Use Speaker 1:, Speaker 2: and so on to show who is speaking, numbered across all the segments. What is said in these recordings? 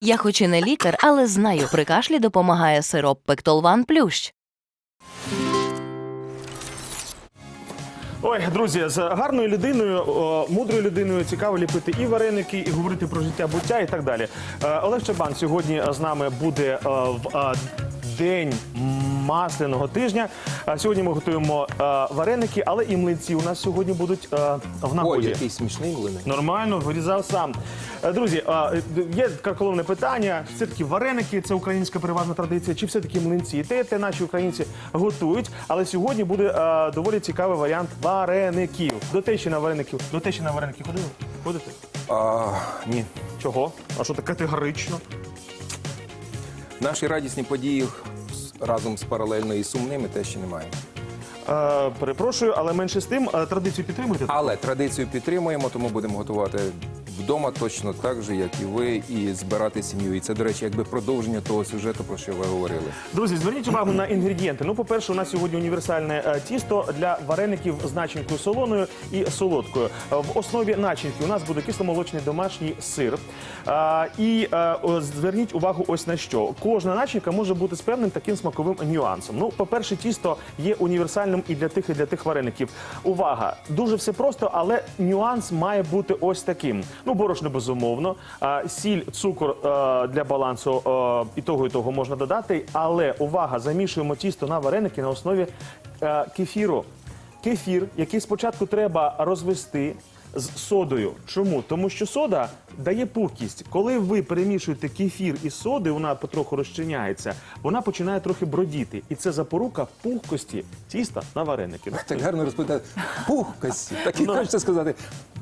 Speaker 1: Я хоч і не лікар, але знаю, при кашлі допомагає сироп Пектолван Плющ.
Speaker 2: Ой, друзі, з гарною людиною, мудрою людиною цікаво ліпити і вареники, і говорити про життя буття, і так далі. Е, Олег Чабан сьогодні з нами буде е, в е, день масляного тижня. Сьогодні ми готуємо е, вареники, але і млинці у нас сьогодні будуть е, в
Speaker 3: Ой,
Speaker 2: нагоді.
Speaker 3: який смішний млиник.
Speaker 2: Нормально, вирізав сам. Е, Друзі, є карколомне питання. Все-таки вареники це українська переважна традиція, чи все-таки млинці? І те, те наші українці готують. Але сьогодні буде доволі цікавий варіант вареників. До тещі на вареників. До тещі на вареники ходили? Ходите?
Speaker 3: А, ні.
Speaker 2: Чого? А що так категорично?
Speaker 3: Наші радісні події разом з паралельно і сумними те ще немає.
Speaker 2: Е, перепрошую, але менше з тим е, традицію підтримуєте?
Speaker 3: Але традицію підтримуємо, тому будемо готувати вдома точно так же, як і ви, і збирати сім'ю. І це, до речі, якби продовження того сюжету, про що ви говорили.
Speaker 2: Друзі, зверніть увагу на інгредієнти. Ну, по-перше, у нас сьогодні універсальне е, тісто для вареників з начинкою солоною і солодкою. В основі начинки у нас буде кисломолочний домашній сир. І е, зверніть увагу ось на що. Кожна начинка може бути з певним таким смаковим нюансом. Ну, по-перше, тісто є універсальним і для тих, і для тих вареників. Увага! Дуже все просто, але нюанс має бути ось таким. Ну, борошно безумовно, а, сіль, цукор е, для балансу е, і того, і того можна додати. Але увага, замішуємо тісто на вареники на основі е, кефіру. Кефір, який спочатку треба розвести з содою. Чому? Тому що сода дає пухкість. Коли ви перемішуєте кефір і соди, вона потроху розчиняється, вона починає трохи бродіти. І це запорука пухкості тіста на вареники.
Speaker 3: Так гарно розповідати. Пухкості. Так і
Speaker 2: Ну.
Speaker 3: хочеться сказати.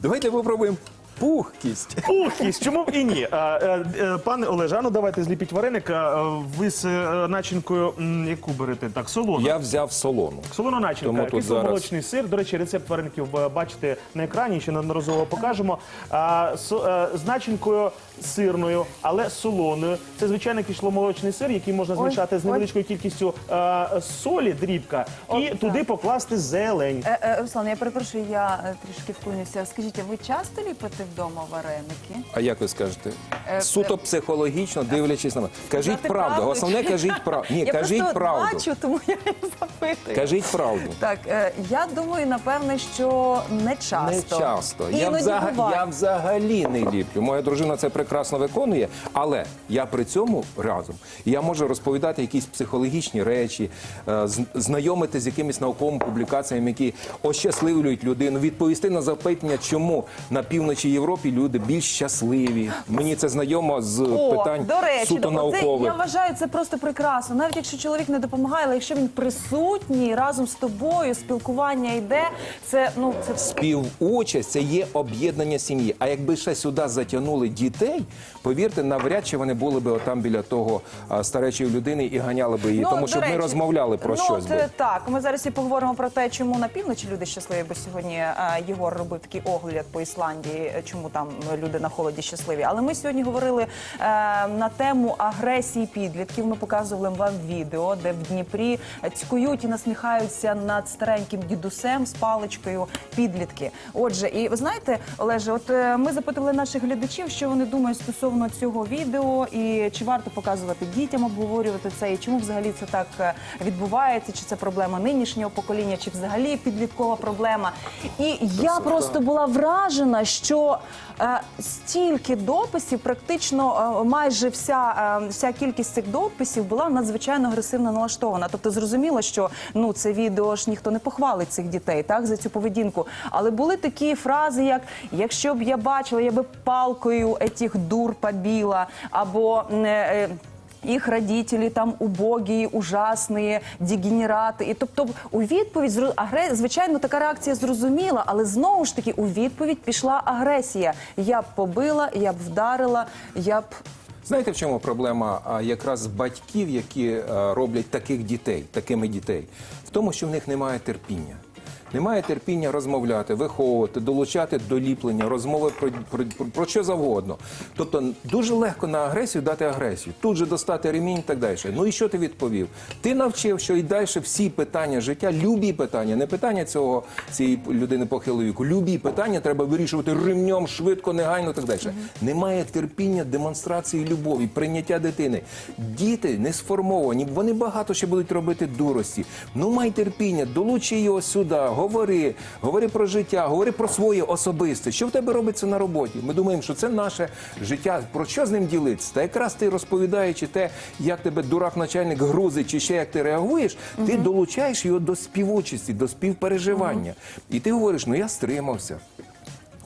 Speaker 3: Давайте попробуємо пухкість.
Speaker 2: Пухкість, чому б і ні? А, е, е, Пане Олежану, ну давайте зліпіть вареник. А, е, Ви з е, начинкою, м, яку берете? Так, солону.
Speaker 3: Я взяв солону.
Speaker 2: Солона начинка,
Speaker 3: тут
Speaker 2: кисломолочний сир. До речі, рецепт вареників е, бачите на екрані, ще неодноразово покажемо. А, со- е, з начинкою сирною, але солоною. Це звичайний кисломолочний сир, який можна змішати з невеличкою кількістю е, солі, дрібка, і
Speaker 4: От
Speaker 2: туди
Speaker 4: так.
Speaker 2: покласти зелень.
Speaker 4: Е, е, Руслан, я перепрошую, я е, трішки вклонюся. Скажіть, а ви часто ліпите вдома вареники?
Speaker 3: А як ви скажете?
Speaker 4: Е,
Speaker 3: Суто психологічно дивлячись на мене. Кажіть
Speaker 4: Сказати
Speaker 3: правду.
Speaker 4: правду
Speaker 3: Основне кажіть правду. Ні,
Speaker 4: я
Speaker 3: кажіть
Speaker 4: просто
Speaker 3: правду.
Speaker 4: бачу, тому я і запитую.
Speaker 3: Кажіть правду.
Speaker 4: Так, е, я думаю, напевне, що не часто.
Speaker 3: Не часто. Я,
Speaker 4: Іноді
Speaker 3: взага-
Speaker 4: буває.
Speaker 3: я взагалі не ліплю. Моя дружина це прекрасно виконує, але я при цьому разом. Я можу розповідати якісь психологічні речі, е, з- знайомити з якимись науковими публікаціями, які ощасливлюють людину, відповісти на запитання, чому на півночі Європи люди більш щасливі. Мені це знайомо з
Speaker 4: О,
Speaker 3: питань
Speaker 4: до речі,
Speaker 3: суто наукових.
Speaker 4: я вважаю це просто прекрасно. Навіть якщо чоловік не допомагає, але якщо він присутній разом з тобою, спілкування йде, це ну це
Speaker 3: Співучасть це є об'єднання сім'ї. А якби ще сюди затягнули дітей, повірте, навряд чи вони були б отам біля того а, старечої людини і ганяли би її, тому
Speaker 4: до
Speaker 3: щоб ми
Speaker 4: речі,
Speaker 3: розмовляли про
Speaker 4: ну,
Speaker 3: щось.
Speaker 4: це
Speaker 3: би.
Speaker 4: так. Ми зараз і поговоримо про те, чому на півночі люди щасливі, бо сьогодні е, Єгор робив такий огляд по Ісландії, е, чому там люди на холоді щасливі. Але ми сьогодні говорили е, на тему агресії підлітків. Ми показували вам відео, де в Дніпрі цькують і насміхаються над стареньким дідусем з паличкою підлітки. Отже, і ви знаєте, Олеже, от е, ми запитували наших глядачів, що вони думають стосовно цього відео, і чи варто показувати дітям обговорювати це, і чому взагалі це так е, відбувається, чи це проблема нинішнього покоління, чи взагалі підліткова проблема. І я просто була вражена, що стільки дописів, практично е, майже вся, е, вся кількість цих дописів була надзвичайно агресивно налаштована. Тобто зрозуміло, що ну це відео ж ніхто не похвалить цих дітей, так за цю поведінку. Але були такі фрази, як якщо б я бачила, я би палкою етіх дур побіла, або е, е, їх родителі там убогі, ужасні, дегенерати. І тобто у відповідь звичайно, така реакція зрозуміла, але знову ж таки у відповідь пішла агресія. Я б побила, я б вдарила, я б
Speaker 3: Знаєте, в чому проблема якраз батьків, які роблять таких дітей, такими дітей? В тому, що в них немає терпіння. Немає терпіння розмовляти, виховувати, долучати до ліплення, розмови про, про, про, про що завгодно. Тобто дуже легко на агресію дати агресію, тут же достати ремінь і так далі. Ну і що ти відповів? Ти навчив, що і далі всі питання життя, любі питання, не питання цього цієї людини похилого віку, любі питання треба вирішувати ремнем швидко, негайно і так далі. Немає терпіння демонстрації любові, прийняття дитини. Діти не сформовані, вони багато ще будуть робити дурості. Ну май терпіння, долучи його сюди, говори, говори про життя, говори про своє особисте. Що в тебе робиться на роботі? Ми думаємо, що це наше життя. Про що з ним ділитися? Та якраз ти розповідаючи те, як тебе дурак начальник грузить, чи ще як ти реагуєш, ти долучаєш його до співучасті, до співпереживання. І ти говориш, ну я стримався.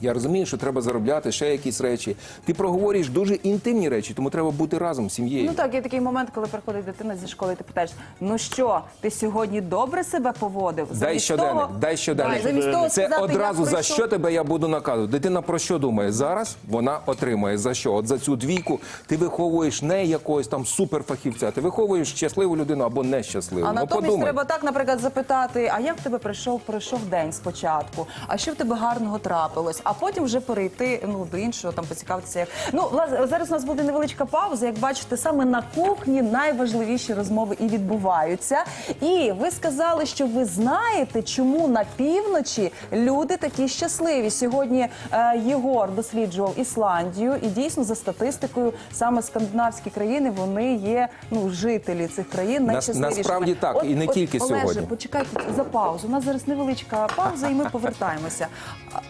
Speaker 3: Я розумію, що треба заробляти ще якісь речі. Ти проговорюєш дуже інтимні речі, тому треба бути разом з сім'єю.
Speaker 4: Ну так, є такий момент, коли приходить дитина зі школи, і ти питаєш: ну що, ти сьогодні добре себе поводив?
Speaker 3: Дай щоденник,
Speaker 4: того-
Speaker 3: дай щоденник.
Speaker 4: Замість того
Speaker 3: Це
Speaker 4: сказати,
Speaker 3: одразу за що тебе я буду наказувати. Дитина про що думає? Зараз вона отримає за що? От за цю двійку ти виховуєш не якогось там суперфахівця, ти виховуєш щасливу людину або нещасливу.
Speaker 4: А
Speaker 3: ну
Speaker 4: натомість
Speaker 3: подумай.
Speaker 4: треба так, наприклад, запитати: а як в тебе прийшов пройшов день спочатку? А що в тебе гарного трапилось? А потім вже перейти ну до іншого, там поцікавитися. Як ну власне, зараз у нас буде невеличка пауза. Як бачите, саме на кухні найважливіші розмови і відбуваються. І ви сказали, що ви знаєте, чому на півночі люди такі щасливі. Сьогодні е, Єгор досліджував Ісландію, і дійсно за статистикою саме скандинавські країни вони є ну жителі цих країн найщасливішими.
Speaker 3: насправді так, і не тільки
Speaker 4: Олеже,
Speaker 3: сьогодні.
Speaker 4: почекайте за паузу. У нас зараз невеличка пауза, і ми повертаємося.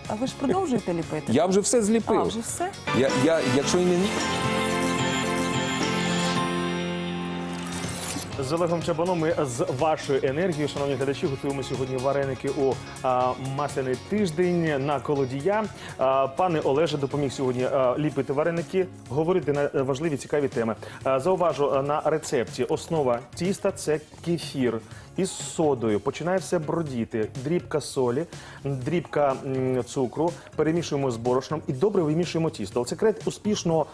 Speaker 4: А ви ж продовжуєте ліпити?
Speaker 3: Я вже все зліпив.
Speaker 4: А, вже все?
Speaker 3: Я, я, якщо і не
Speaker 2: З Олегом Чабаном ми з вашою енергією, шановні глядачі, готуємо сьогодні вареники у а, масляний тиждень на колодія. А, пане Олеже допоміг сьогодні а, ліпити вареники, говорити на важливі цікаві теми. А, зауважу а, на рецепті. Основа тіста це кефір. Із содою починає все бродіти. Дрібка солі, дрібка цукру, перемішуємо з борошном і добре вимішуємо тісто. Але секрет успішного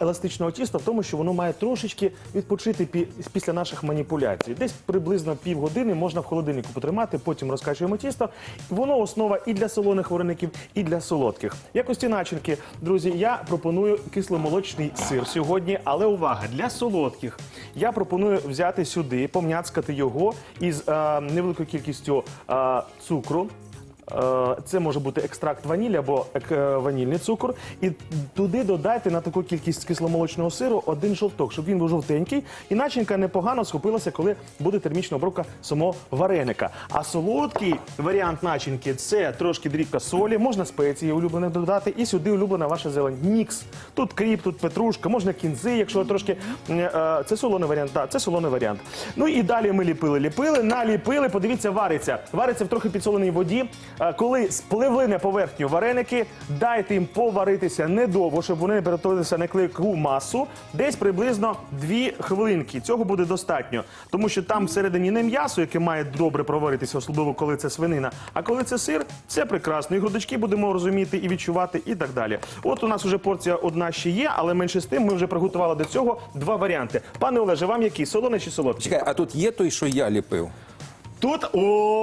Speaker 2: еластичного тіста в тому, що воно має трошечки відпочити пі- після наших маніпуляцій. Десь приблизно півгодини можна в холодильнику потримати, потім розкачуємо тісто. Воно основа і для солоних вареників, і для солодких. Якості начинки, друзі, я пропоную кисломолочний сир сьогодні, але увага для солодких. Я пропоную взяти сюди, помняцкати його із е, невеликою кількістю е, цукру. Е, Це може бути екстракт ванілі або е, ванільний цукор. І туди додайте на таку кількість кисломолочного сиру один жовток, щоб він був жовтенький. І начинка непогано схопилася, коли буде термічна обробка самого вареника. А солодкий варіант начинки це трошки дрібка солі, можна спеції улюблене додати, і сюди улюблена ваша зелень. Мікс. Тут кріп, тут петрушка, можна кінзи, якщо трошки. е, Це солоний варіант. Так, це солоний варіант. Ну і далі ми ліпили, ліпили, наліпили. Подивіться, вариться. Вариться в трохи підсоленій воді. Коли спливли на поверхню вареники, дайте їм поваритися недовго, щоб вони не перетворилися на клейку масу. Десь приблизно 2 хвилинки. Цього буде достатньо, тому що там всередині не м'ясо, яке має добре проваритися, особливо коли це свинина. А коли це сир, це прекрасно. І грудочки будемо розуміти і відчувати, і так далі. От у нас вже порція одна ще є, але менше з тим ми вже приготували до цього два варіанти. Пане Олеже, вам який? Солоний чи солодкий?
Speaker 3: Чекай, а тут є той, що я ліпив.
Speaker 2: Тут о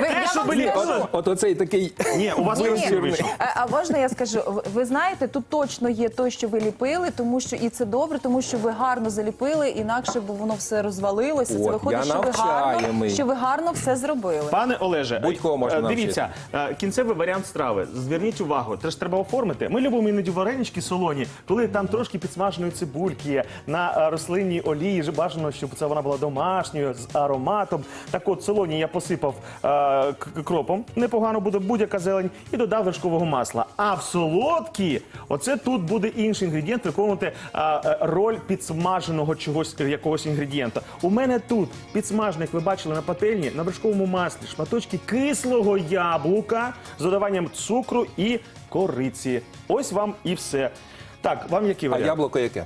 Speaker 4: Ви-
Speaker 2: те, що
Speaker 4: вам скажу.
Speaker 2: ліпили.
Speaker 3: От оцей такий.
Speaker 2: Ні, у вас
Speaker 4: Ні, ні.
Speaker 2: красивий вийшов.
Speaker 4: А, а можна я скажу? Ви- Ви знаєте, тут точно є той, що ви ліпили, тому що і це добре, тому що ви гарно заліпили, інакше б воно все розвалилося. Це
Speaker 3: От,
Speaker 4: виходить,
Speaker 3: я
Speaker 4: що ви гарно,
Speaker 3: навчаємий.
Speaker 4: що ви гарно все зробили.
Speaker 2: Пане Олеже,
Speaker 3: Будь-кого можна
Speaker 2: е, дивіться, е, кінцевий варіант страви. Зверніть увагу, це ж треба оформити. Ми любимо іноді варенички солоні, коли там трошки підсмаженої цибульки є на е, рослинній олії. ж Бажано, щоб це вона була домашньою з ароматом. Так от солоні я посипав е, кропом. Непогано буде будь-яка зелень і додав вершкового масла. А в солодкі, оце тут буде інший інгредієнт, виконувати е, е, роль підсмаженого чогось якогось інгредієнта. У мене тут підсмажений, як ви бачили на пательні, на вершковому маслі, шматочки кислого яблука з додаванням цукру і кориці. Ось вам і все. Так, вам який
Speaker 3: А яблуко яке?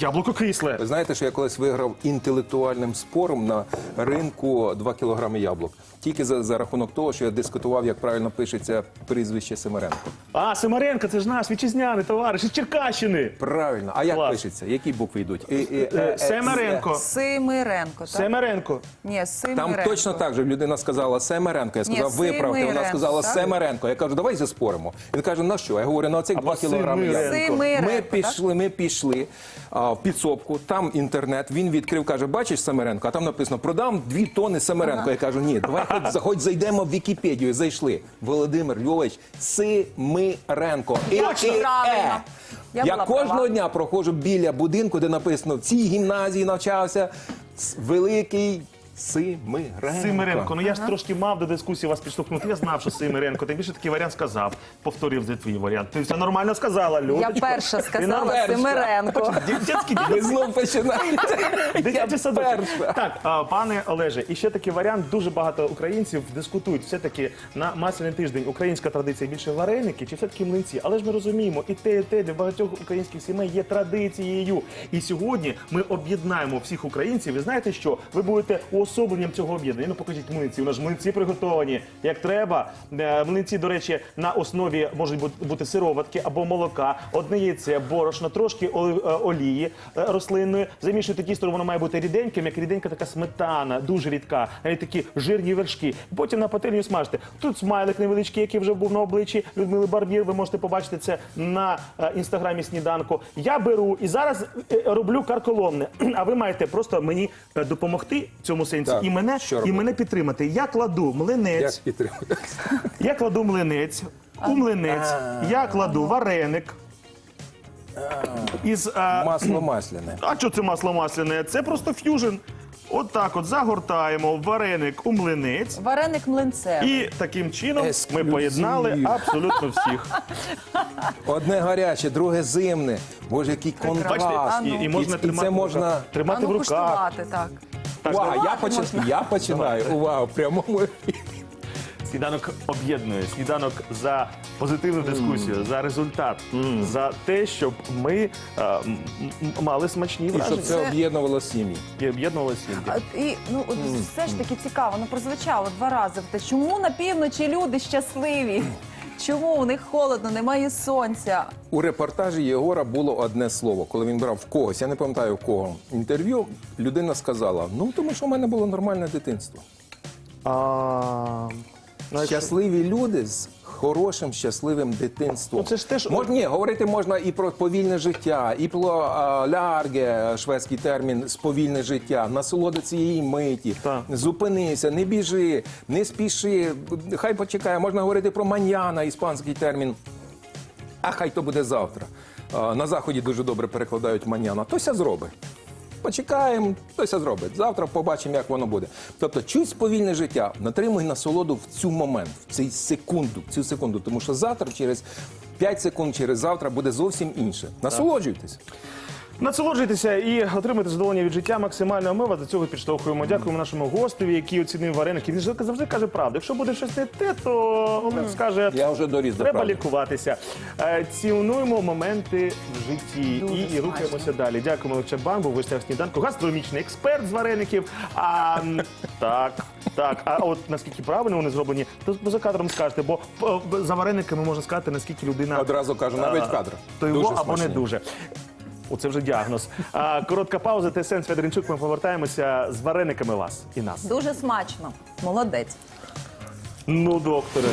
Speaker 2: Яблуко кисле.
Speaker 3: Ви знаєте, що я колись виграв інтелектуальним спором на ринку 2 кілограми яблук. Тільки за, за рахунок того, що я дискутував, як правильно пишеться прізвище Семеренко.
Speaker 2: А, Семаренко, це ж наш вітчизняний товариш із Черкащини.
Speaker 3: Правильно. А як
Speaker 2: Клас.
Speaker 3: пишеться? Які букви йдуть? І, і,
Speaker 2: Е,
Speaker 3: е, е,
Speaker 2: Семеренко.
Speaker 4: Семиренко, так?
Speaker 2: Семеренко.
Speaker 4: Ні, Семиренко.
Speaker 3: Там точно так же людина сказала Семеренко. Я сказав,
Speaker 4: Ні,
Speaker 3: виправте. Вона
Speaker 4: Семиренко,
Speaker 3: сказала
Speaker 4: так?
Speaker 3: Семеренко. Я кажу, давай заспоримо. Він каже, на що? Я говорю, на оцих
Speaker 2: Або
Speaker 3: 2 кілограми
Speaker 2: Семиренко.
Speaker 3: яблук. Ми
Speaker 4: так?
Speaker 3: пішли, ми пішли а, в підсобку, там інтернет, він відкрив, каже, бачиш Семеренко, а там написано, продам дві тони Семеренко. Я кажу, ні, давай хоч, хоч зайдемо в Вікіпедію. Зайшли. Володимир Львович Семиренко. І-
Speaker 4: Точно, правильно. Я
Speaker 3: Я, кожного
Speaker 4: права.
Speaker 3: дня проходжу біля будинку, де написано, в цій гімназії навчався великий Семиренко.
Speaker 2: Симиренко. Ну я ж трошки мав до дискусії вас підштовхнути. Я знав, що Симиренко. Тим більше такий варіант сказав. Повторив за твій варіант. Ти все нормально сказала, Людочко.
Speaker 4: Я перша сказала. Семиренко.
Speaker 2: Дитячий
Speaker 3: Ви знов починаєте.
Speaker 2: Дитячий садок.
Speaker 3: перша.
Speaker 2: Так, а, пане Олеже, і ще такий варіант. Дуже багато українців дискутують. Все-таки на масляний тиждень українська традиція більше вареники чи все-таки млинці. Але ж ми розуміємо, і те, і те для багатьох українських сімей є традицією. І сьогодні ми об'єднаємо всіх українців. І знаєте що? Ви будете уособленням цього об'єднання. Ну покажіть млинці. У нас ж млинці приготовані як треба. Е, Млинці, до речі, на основі можуть бу- бути сироватки або молока, одне яйце, борошно, трошки е, олії е, рослинної. Замішуєте тісто, воно має бути ріденьким, як ріденька така сметана, дуже рідка, навіть такі жирні вершки. Потім на пательню смажте. Тут смайлик невеличкий, який вже був на обличчі Людмили Барбір. Ви можете побачити це на е, інстаграмі сніданку. Я беру і зараз роблю карколомне. А ви маєте просто мені допомогти в цьому сенсі
Speaker 3: Так,
Speaker 2: і мене і
Speaker 3: робити?
Speaker 2: мене підтримати. Я кладу млинець.
Speaker 3: Як?
Speaker 2: Я кладу млинець, у млинець я кладу вареник. Із, а,
Speaker 3: Масло масляне.
Speaker 2: а що це масло масляне? Це просто ф'южн. От так от загортаємо вареник у млинець.
Speaker 4: Вареник млинцем.
Speaker 2: І таким чином ми поєднали абсолютно всіх.
Speaker 3: Одне гаряче, друге зимне. Боже, який контраст.
Speaker 2: Бачите, і, і можна
Speaker 3: І- і
Speaker 2: тримати,
Speaker 3: це
Speaker 2: в
Speaker 3: можна-
Speaker 2: руках.
Speaker 4: А
Speaker 2: тримати
Speaker 4: ну
Speaker 2: в руках.
Speaker 4: куштувати, так.
Speaker 2: Так,
Speaker 3: Увага, я,
Speaker 4: Давайте
Speaker 3: я починаю. Увага, в прямому ефірі.
Speaker 2: Сніданок об'єднує. Сніданок за позитивну дискусію, за результат, за те, щоб ми е, м- м- мали смачні
Speaker 3: І щоб це об'єднувало сім'ї.
Speaker 2: і об'єднували сім'ї.
Speaker 4: А, І ну от все ж таки цікаво, ну прозвучало два рази. Те, чому на півночі люди щасливі? Чому у них холодно, немає сонця?
Speaker 3: У репортажі Єгора було одне слово, коли він брав в когось, я не пам'ятаю в кого інтерв'ю. Людина сказала: ну тому що в мене було нормальне дитинство.
Speaker 2: А,
Speaker 3: Щасливі люди з хорошим щасливим дитинством.
Speaker 2: Ну, це ж теж-
Speaker 3: Мож, ні, говорити можна і про повільне життя, і про а, лярге, шведський термін сповільне життя, насолоди цієї миті.
Speaker 2: Так.
Speaker 3: Зупинися, не біжи, не спіши. Хай почекає. Можна говорити про маньяна, іспанський термін. А хай то буде завтра. А, На заході дуже добре перекладають маньяна. Тося зробить. Почекаємо, хтось зробить. Завтра побачимо, як воно буде. Тобто, чуть сповільне життя, натримуй насолоду в цю момент, в цю секунду, в цю секунду. Тому що завтра, через 5 секунд, через завтра буде зовсім інше. Насолоджуйтесь.
Speaker 2: Насолоджуйтеся і отримайте задоволення від життя максимально. Ми вас до цього підштовхуємо. Дякуємо нашому гостеві, який оцінив вареники. Він завжди каже правду. Якщо буде щось не те, то Олег скаже.
Speaker 3: Я вже доріс до
Speaker 2: Треба
Speaker 3: правди.
Speaker 2: лікуватися. Е, Цінуємо моменти в житті
Speaker 4: Дуже
Speaker 2: і, і
Speaker 4: смачно.
Speaker 2: рухаємося далі. Дякуємо Олег Чабан, був гостях сніданку. Гастрономічний експерт з вареників. А м, так, так. А от наскільки правильно вони зроблені, то поза кадром скажете, бо е, за варениками можна сказати, наскільки людина
Speaker 3: Одразу кажу, навіть кадр.
Speaker 2: То його
Speaker 3: Дуже
Speaker 2: або не дуже. Оце вже діагноз. А, коротка пауза. ТСН Федоренчук. Ми повертаємося з варениками вас і нас.
Speaker 4: Дуже смачно. Молодець.
Speaker 2: Ну, докторе.